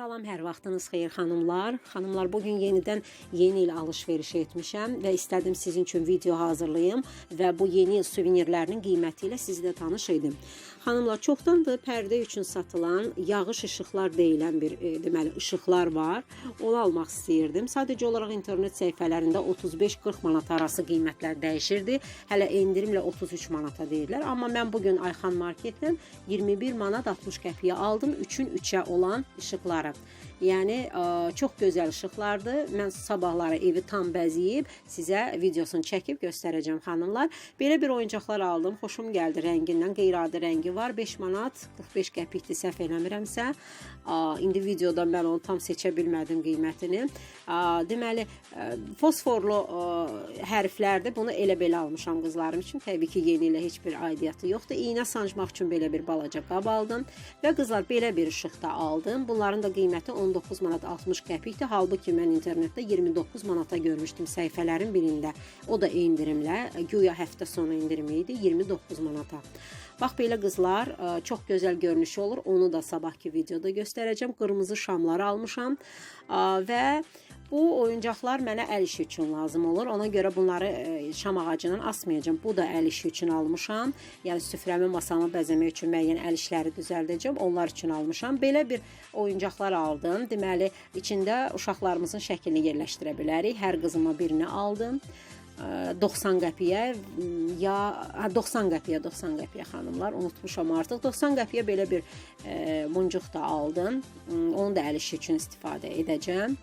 Salam, hər vaxtınız xeyir xanımlar. Xanımlar, bugün yenidən yeni il alış-veriş etmişəm və istədim sizin üçün video hazırlayım və bu yeni il suvenirlərinin qiyməti ilə sizi də tanış edim. Xanımlar, çoxdandır pərdə üçün satılan yağış işıqlar deyilən bir e, deməli işıqlar var. Onu almaq istəyirdim. Sadəcə olaraq internet səhifələrində 35-40 manat arası qiymətlər dəyişirdi. Hələ endirimlə 33 manata deyirlər. Amma mən bu gün Ayxan Marketdən 21 manat 60 qəpiyə aldım. 3-ün 3-ə olan işıqları. Yəni ə, çox gözəl işıqlardır. Mən sabahları evi tam bəzəyib sizə videosunu çəkib göstərəcəm xanımlar. Belə bir oyuncaqlar aldım. Xoşum gəldi rəngindən. Qeyri-adi rəngi var. 5 manat 45 qəpikdir səhv eləmirəmsə. Ə, indi videoda mən onu tam seçə bilmədim qiymətini. Ə, deməli ə, fosforlu ə, hərflərdir. Bunu elə belə almışam qızlarım üçün. Təbii ki, yeni ilə heç bir aidiyyatı yoxdur. İynə sancmaq üçün belə bir balaca qab aldım və qızlar belə bir işıq da aldım. Bunların da qiyməti 19 manat 60 qəpikdir. Halbuki mən internetdə 29 manata görmüşdüm səhifələrin birində. O da endirimlə, güya həftə sonu indirimi idi 29 manata. Bax belə qızlar, ə, çox gözəl görünüşü olur. Onu da sabahki videoda göstərəcəm. Qırmızı şamları almışam ə, və Bu oyuncaqlar mənə əl işi üçün lazım olur. Ona görə bunları ə, şam ağacından asmayacağam. Bu da əl işi üçün almışam. Yəni süfrəmi, masamı bəzəmək üçün müəyyən əl işləri düzəldəcəm. Onlar üçün almışam. Belə bir oyuncaqlar aldım. Deməli, içində uşaqlarımızın şəklini yerləşdirə bilərik. Hər qızıma birini aldım. Ə, 90 qəpiyə ya hə, 90 qəpiyə 90 qəpiyə xanımlar unutmuşam artıq 90 qəpiyə belə bir e, muncuq da aldım. Onu da əl işi üçün istifadə edəcəm.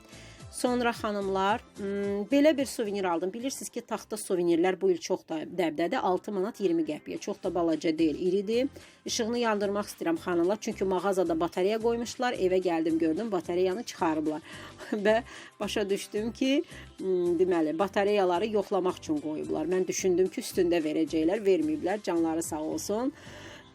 Sonra xanımlar, m, belə bir suvenir aldım. Bilirsiniz ki, taxta suvenirlər bu il çox da dəbdədir. 6 manat 20 qəpiyə. Çox da balaca deyil, iridir. İşığını yandırmaq istəyirəm xanımlar, çünki mağazada batareya qoymuşlar. Evə gəldim, gördüm, batareyanı çıxarıblar. Və başa düşdüm ki, m, deməli, batareyaları yoxlamaq üçün qoyublar. Mən düşündüm ki, üstündə verəcəklər, verməyiblər. Canları sağ olsun.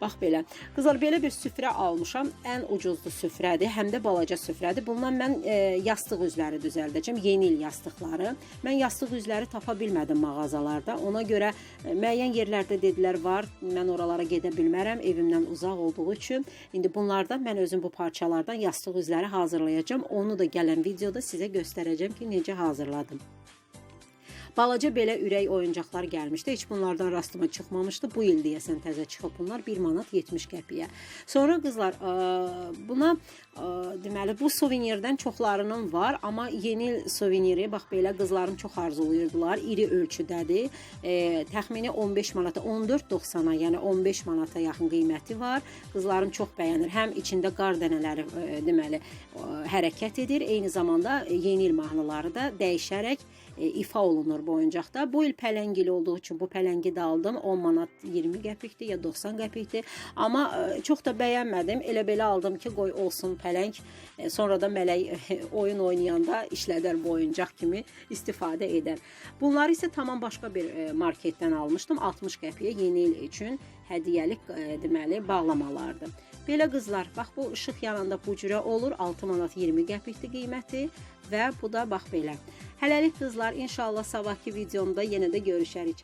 Bax belə. Qızlar belə bir süfrə almışam. Ən ucuzlu süfrədir, həm də balaca süfrədir. Bundan mən e, yastıq üzləri düzəldəcəm, yeni il yastıqları. Mən yastıq üzləri tapa bilmədim mağazalarda. Ona görə e, müəyyən yerlərdə dedilər var. Mən oralara gedə bilmərəm, evimdən uzaq olduğu üçün. İndi bunlardan mən özüm bu parçalardan yastıq üzləri hazırlayacağam. Onu da gələn videoda sizə göstərəcəm ki, necə hazırladım. Balaca belə ürək oyuncaqlar gəlmişdi. Heç bunlardan rastıma çıxmamışdı. Bu il deyəsən təzə çıxıb bunlar 1 manat 70 qəpiyə. Sonra qızlar, ə, buna ə, deməli bu suvenirdən çoxlarının var, amma yeni suveniri bax belə qızlarım çox arzulayırdılar. İri ölçüdədir. E, təxmini 15 manata, 14.90-a, yəni 15 manata yaxın qiyməti var. Qızlarım çox bəyənir. Həm içində qar dənələri e, deməli ə, hərəkət edir, eyni zamanda yeni il mahnıları da dəyişərək e, ifa olunur bu oyuncaqda. Bu il pələngili olduğu üçün bu pələngi də aldım. 10 manat 20 qəpikdir ya 90 qəpikdir. Amma e, çox da bəyənmədim. Elə belə aldım ki, qoy olsun pələng. E, sonra da mələk e, oyun oynayanda işlədər bu oyuncaq kimi istifadə edər. Bunları isə tamam başqa bir marketdən almışdım. 60 qəpiyə yeni il üçün hədiyyəlik deməli bağlamalardır. Belə qızlar, bax bu işıq yananda bu cürə olur. 6 manat 20 qəpikdir qiyməti və bu da bax belə. Hələlik qızlar, inşallah sabahki videomda yenə də görüşərik.